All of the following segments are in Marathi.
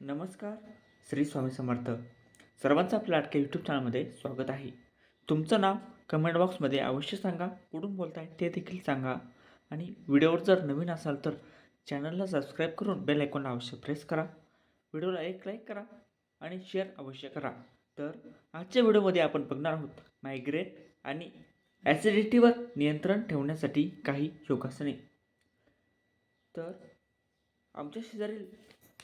नमस्कार श्री स्वामी समर्थ. सर्वांचं आपल्या लाटक्या यूट्यूब चॅनलमध्ये स्वागत आहे. तुमचं नाव कमेंट बॉक्समध्ये अवश्य सांगा कुठून बोलताय ते देखील सांगा. आणि व्हिडिओवर जर नवीन असाल तर चॅनलला सबस्क्राईब करून बेल आयकॉनला अवश्य प्रेस करा. व्हिडिओला एक लाईक करा आणि शेअर अवश्य करा. तर आजच्या व्हिडिओमध्ये आपण बघणार आहोत मायग्रेन आणि ॲसिडिटीवर नियंत्रण ठेवण्यासाठी काही योगासने. तर आमच्या शेजारील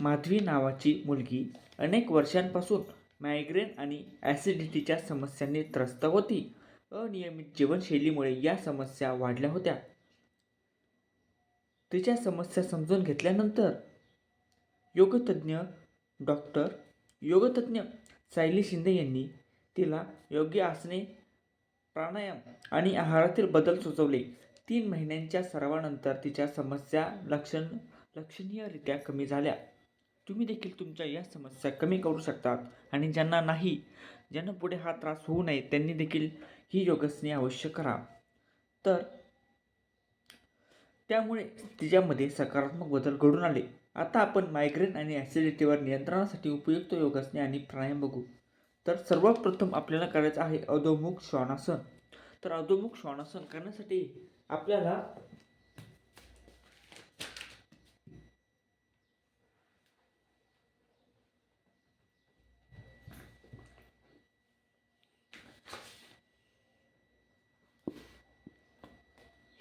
माधवी नावाची मुलगी अनेक वर्षांपासून मायग्रेन आणि ॲसिडिटीच्या समस्यांनी त्रस्त होती. अनियमित जीवनशैलीमुळे या समस्या वाढल्या होत्या. तिच्या समस्या समजून घेतल्यानंतर योगतज्ञ डॉक्टर योगतज्ञ सायली शिंदे यांनी तिला योग्य आसने प्राणायाम आणि आहारातील बदल सुचवले. तीन महिन्यांच्या सरावानंतर तिच्या समस्या लक्षण लक्षणीयरित्या कमी झाल्या. तुम्ही देखील तुमच्या या समस्या कमी करू शकतात. आणि ज्यांना नाही ज्यांना पुढे हा त्रास होऊ नये त्यांनी देखील ही योगासने अवश्य करा. तर त्यामुळे तिच्यामध्ये सकारात्मक बदल घडून आले. आता आपण मायग्रेन आणि ॲसिडिटीवर नियंत्रणासाठी उपयुक्त योगासने आणि प्राणायाम बघू. तर सर्वप्रथम आपल्याला करायचं आहे अधोमुख श्वानासन. तर अधोमुख श्वानासन करण्यासाठी आपल्याला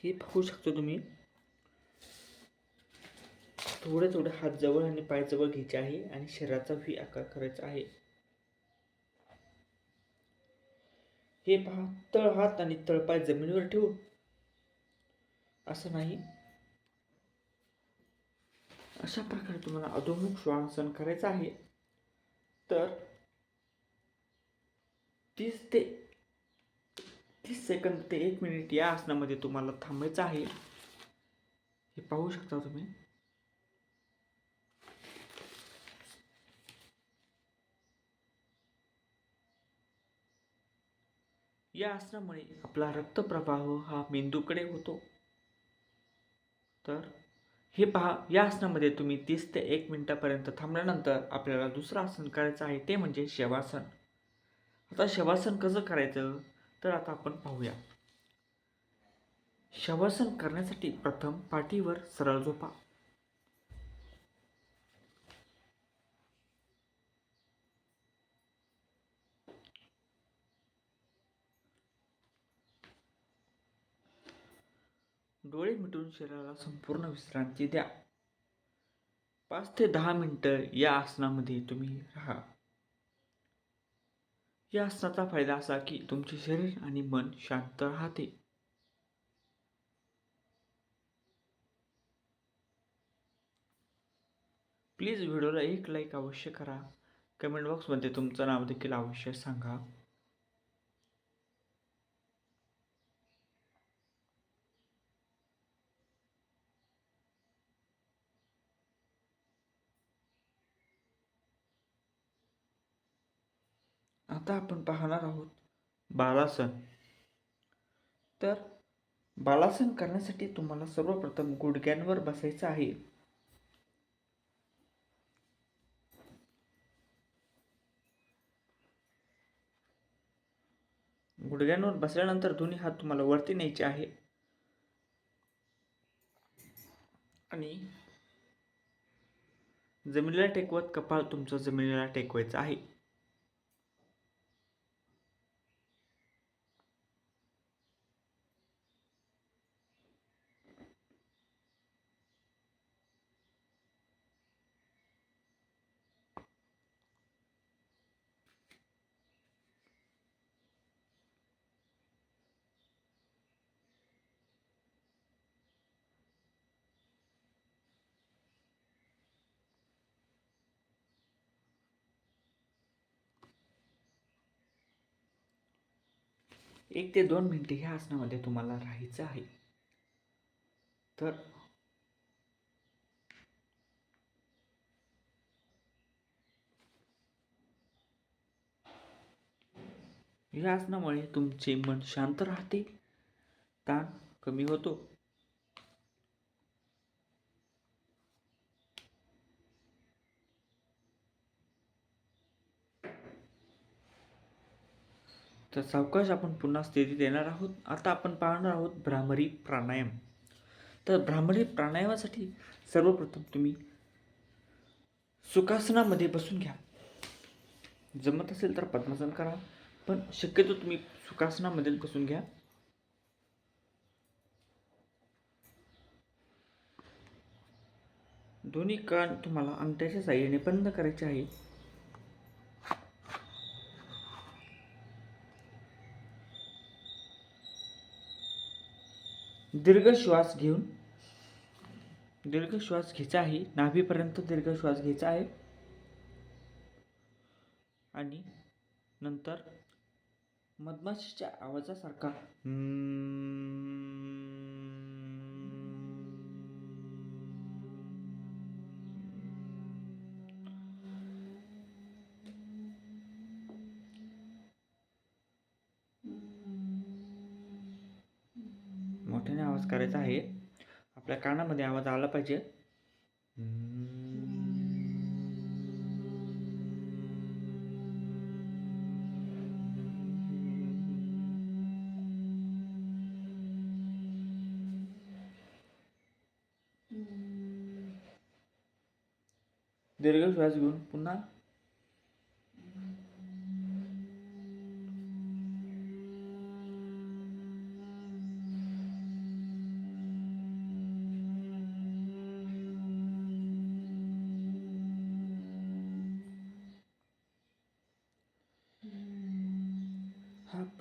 हे पाहू शकतो तुम्ही. थोडे थोडे हात जवळ आणि पाय जवळ घ्यायचे आहे आणि शरीराचा व्ही आकार करायचा आहे. हे पहा तळ हात आणि तळपाय जमिनीवर ठेवू. असं नाही. अशा प्रकारे तुम्हाला अधोमुख श्वासन करायचं आहे. तर तीस ते तीस सेकंद ते एक मिनिट या आसनामध्ये तुम्हाला थांबायचं आहे. हे पाहू शकता तुम्ही. या आसनामुळे आपला रक्तप्रवाह हा मेंदूकडे होतो. तर हे पहा या आसनामध्ये तुम्ही तीस ते एक मिनिटापर्यंत थांबल्यानंतर आपल्याला दुसरं आसन करायचं आहे ते म्हणजे शवासन. आता शवासन कसं करायचं? तर आता आपण पाहूया. शवासन करण्यासाठी प्रथम पाठीवर सरळ झोपा. डोळे मिटून शरीराला संपूर्ण विश्रांती द्या. पाच ते दहा मिनटं या आसनामध्ये तुम्ही राहा. या आसनाचा फायदा असा की तुमचे शरीर आणि मन शांत राहते. प्लीज व्हिडिओला एक लाईक अवश्य करा. कमेंट बॉक्समध्ये तुमचं नाव देखील अवश्य सांगा. आता आपण पाहणार आहोत. बालासन. तर बालासन करण्यासाठी तुम्हाला सर्वप्रथम गुडघ्यांवर बसायचं आहे. गुडघ्यांवर बसल्यानंतर दोन्ही हात तुम्हाला वरती न्यायचे आहे. आणि जमिनीला टेकवत कपाळ तुमचं जमिनीला टेकवायचं आहे. एक ते दोन मिनटे ह्या आसनामध्ये तुम्हाला राहायचं आहे. तर या आसनामुळे तुमचे मन शांत राहते ताण कमी होतो. तर सावकाश आपण पुन्हा स्थितीत येणार आहोत. आता आपण पाहणार आहोत भ्रामरी प्राणायाम. तर भ्रामरी प्राणायामासाठी सर्वप्रथम तुम्ही सुखासनामध्ये बसून घ्या. जमत असेल तर पद्मासन करा पण शक्यतो तुम्ही सुखासनामध्ये बसून घ्या. दोन्ही कान तुम्हाला अंगठ्याच्या साह्याने बंद करायचे आहे दीर्घ श्वास घेऊन दीर्घ श्वास घ्यायचा आहे. नाभीपर्यंत दीर्घ श्वास घ्यायचा आहे. आणि नंतर मधमाशीच्या आवाजासारखा मोठ्याने आवाज करायचा आहे. आपल्या कानामध्ये आवाज आला पाहिजे. दीर्घ श्वास घेऊन पुन्हा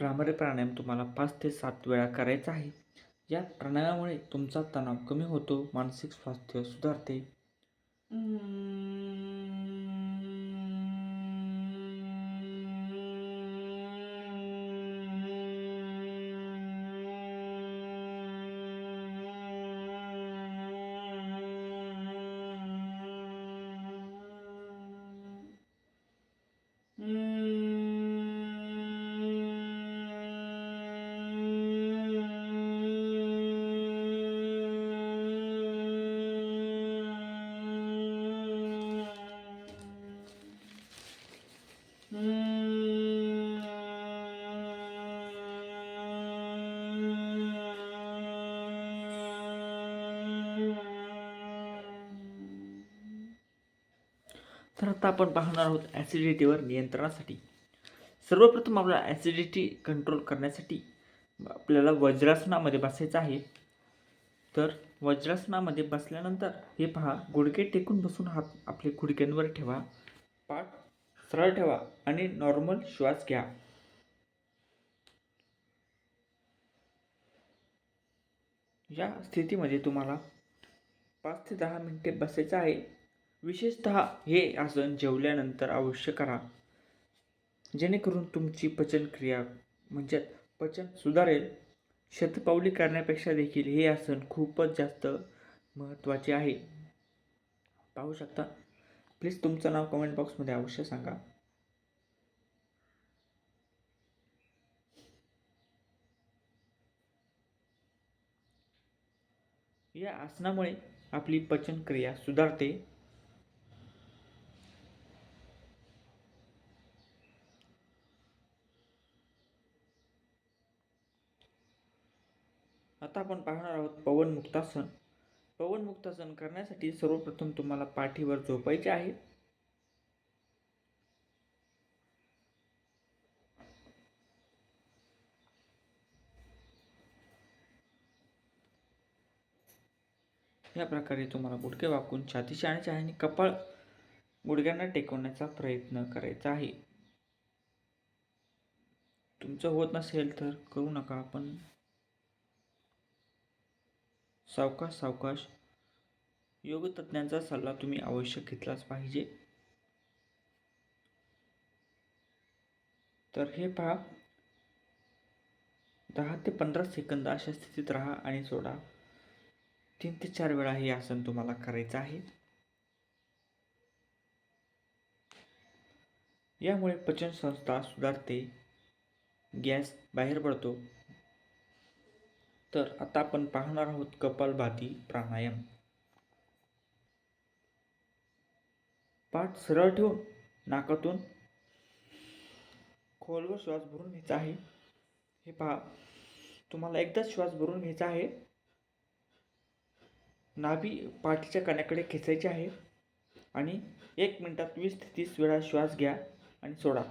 हा प्राणायाम तुम्हाला पाच ते सात वेळा करायचा आहे. या प्राणायामामुळे तुमचा तणाव कमी होतो मानसिक स्वास्थ्य सुधारते. तर आता आपण पाहणार आहोत ॲसिडिटीवर नियंत्रणासाठी. सर्वप्रथम आपल्याला ॲसिडिटी कंट्रोल करण्यासाठी आपल्याला वज्रासनामध्ये बसायचं आहे. तर वज्रासनामध्ये बसल्यानंतर हे पहा गुडघे टेकून बसून हात आपले गुडघ्यांवर ठेवा. पाठ सरळ ठेवा आणि नॉर्मल श्वास घ्या. या स्थितीमध्ये तुम्हाला पाच ते दहा मिनटे बसायचं आहे. विशेषत हे आसन जेवल्यानंतर अवश्य करा. जेणेकरून तुमची पचनक्रिया म्हणजे पचन सुधारेल. शतपावली करण्यापेक्षा देखील हे आसन खूपच जास्त महत्त्वाचे आहे. पाहू शकता प्लीज तुमचं नाव कमेंट बॉक्समध्ये अवश्य सांगा. या आसनामुळे आपली पचनक्रिया सुधारते. आता आपण पाहणार आहोत पवन मुक्तासन. पवनमुक्तासन करण्यासाठी सर्वप्रथम तुम्हाला पाठीवर झोपायचे आहे. या प्रकारे तुम्हाला गुडघे वाकून छातीशी आणायचे आहे आणि कपाळ गुडघ्यांना टेकवण्याचा प्रयत्न करायचा आहे. तुमचं होत नसेल तर करू नका आपण सावकाश सावकाश. योगतज्ञांचा सल्ला तुम्ही अवश्य घेतलाच पाहिजे. तर हे पहा. दहा ते पंधरा सेकंद अशा स्थितीत राहा आणि सोडा. तीन ते चार वेळा हे आसन तुम्हाला करायचं आहे. यामुळे पचनसंस्था सुधारते. गॅस बाहेर पडतो. तर आता आपण पाहणार आहोत कपालभाती प्राणायाम. पाठ सरळ ठेवून नाकातून खोलवर श्वास भरून घ्यायचा आहे. हे पहा तुम्हाला एकदाच श्वास भरून घ्यायचा आहे. नाभी पाठीच्या कण्याकडे खेचायची आहे. आणि एक मिनिटात वीस ते तीस वेळा श्वास घ्या आणि सोडा.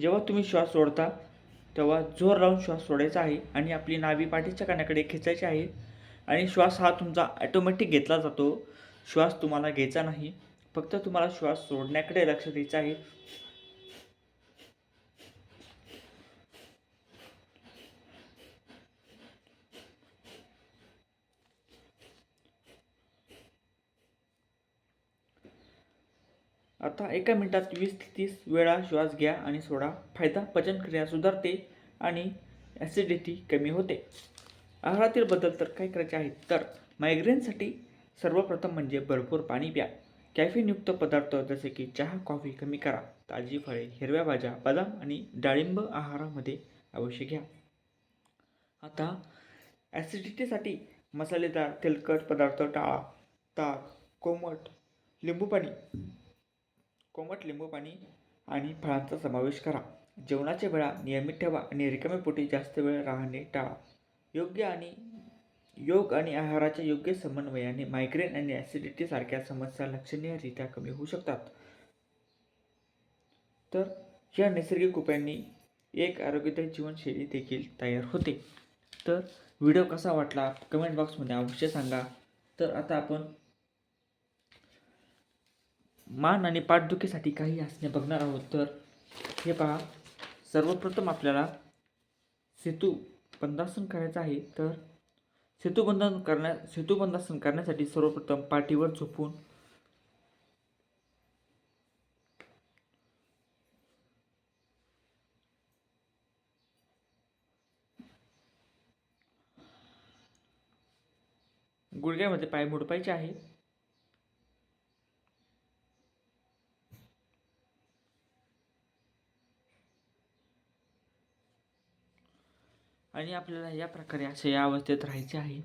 जेव्हा तुम्ही श्वास सोडता तेव्हा जोर लावून श्वास सोडायचा आहे आणि आपली नावी पाठीच्या कानाकडे खेचायची आहे. आणि श्वास हा तुमचा ॲटोमॅटिक घेतला जातो. श्वास तुम्हाला घ्यायचा नाही. फक्त तुम्हाला श्वास सोडण्याकडे लक्ष द्यायचं आहे. आता एका मिनटात वीस तीस वेळा श्वास घ्या आणि सोडा. फायदा पचनक्रिया सुधारते आणि ॲसिडिटी कमी होते. आहारातील बदल तर काय करायचे आहेत? तर मायग्रेनसाठी सर्वप्रथम म्हणजे भरपूर पाणी प्या. कॅफिनयुक्त पदार्थ जसे की चहा कॉफी कमी करा. ताजी फळे हिरव्या भाज्या बदाम आणि डाळिंब आहारामध्ये अवश्य घ्या. आता ॲसिडिटीसाठी मसालेदार तेलकट पदार्थ टाळा. ताक कोमट लिंबू पाणी कोमट लिंबू पाणी आणि फळांचा समावेश करा. जेवणाच्या वेळा नियमित ठेवा आणि रिकामे पोटी जास्त वेळ राहणे टाळा. योग्य आणि योग आणि आहाराच्या योग्य समन्वयाने मायग्रेन आणि ॲसिडिटीसारख्या समस्या लक्षणीयरित्या कमी होऊ शकतात. तर या नैसर्गिक उपायांनी एक आरोग्यदायी जीवनशैली देखील तयार होते. तर व्हिडिओ कसा वाटला? कमेंट बॉक्समध्ये अवश्य सांगा. तर आता आपण मान आणि पाठदुखीसाठी काही आसने बघणार आहोत. तर हे पहा. सर्वप्रथम आपल्याला सेतू बंधासन करायचं आहे. तर सेतूबंधन करण्या सेतूबंधासन करण्यासाठी सर्वप्रथम पाठीवर झोपून गुडघ्यामध्ये पाय मोडपायचे आहे. आणि आपल्याला या प्रकारे अशा या अवस्थेत राहायचे आहे.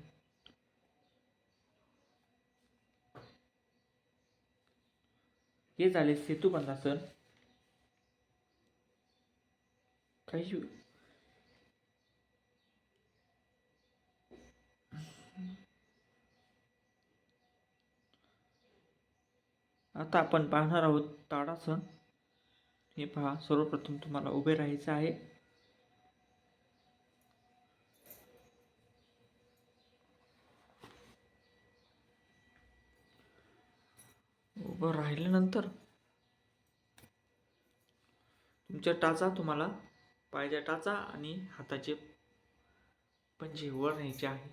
हे झाले सेतुबंधासन काही आता आपण पाहणार आहोत ताडासन. हे पहा सर्वप्रथम तुम्हाला उभे राहायचं आहे. उभं राहिल्यानंतर तुमच्या टाचा तुम्हाला पायाच्या टाचा आणि हाताचे पंजे वर न्यायचे आहे.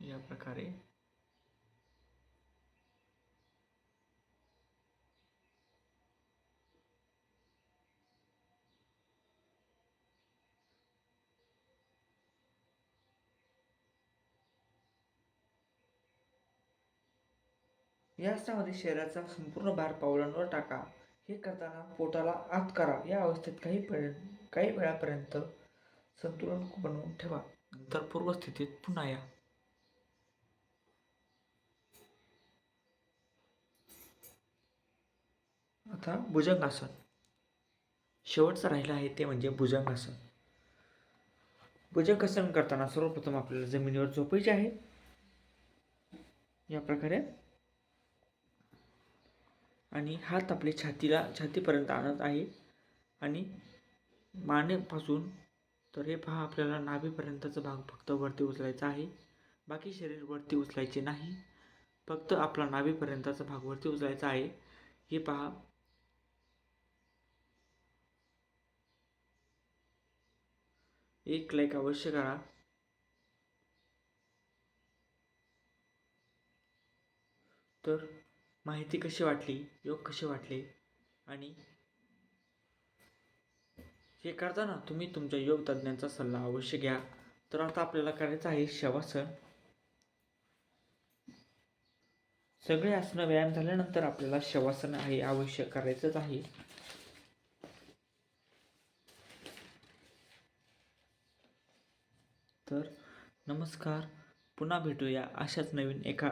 या प्रकारे यासनामध्ये शरीराचा संपूर्ण भार पावलांवर टाका. हे करताना पोटाला आत करा. या अवस्थेत काही पर्यंत काही वेळापर्यंत संतुलन बनवून ठेवा. नंतर पूर्वस्थितीत पुन्हा या. आता भुजंगासन. शेवटचं राहिलं आहे ते म्हणजे भुजंगासन. भुजंगासन करताना सर्वप्रथम आपल्याला जमिनीवर झोपायचे आहे. या प्रकारे आणि हात आपले छातीला छातीपर्यंत आणत आहे. आणि मानेपासून तर हे पहा आपल्याला नाभीपर्यंतचा भाग फक्त वरती उचलायचा आहे. बाकी शरीर वरती उचलायचे नाही. फक्त आपला नाभीपर्यंतचा भाग वरती उचलायचा आहे. हे पहा. एक लाईक अवश्य करा. तर माहिती कशी वाटली योग कसे वाटले आणि हे करताना तुम्ही तुमच्या योग तज्ज्ञांचा सल्ला अवश्य घ्या. तर आता आपल्याला करायचं आहे शवासन सगळे आसनं व्यायाम झाल्यानंतर आपल्याला शवासन आहे आवश्यक करायचंच आहे. तर नमस्कार पुन्हा भेटूया अशाच नवीन एका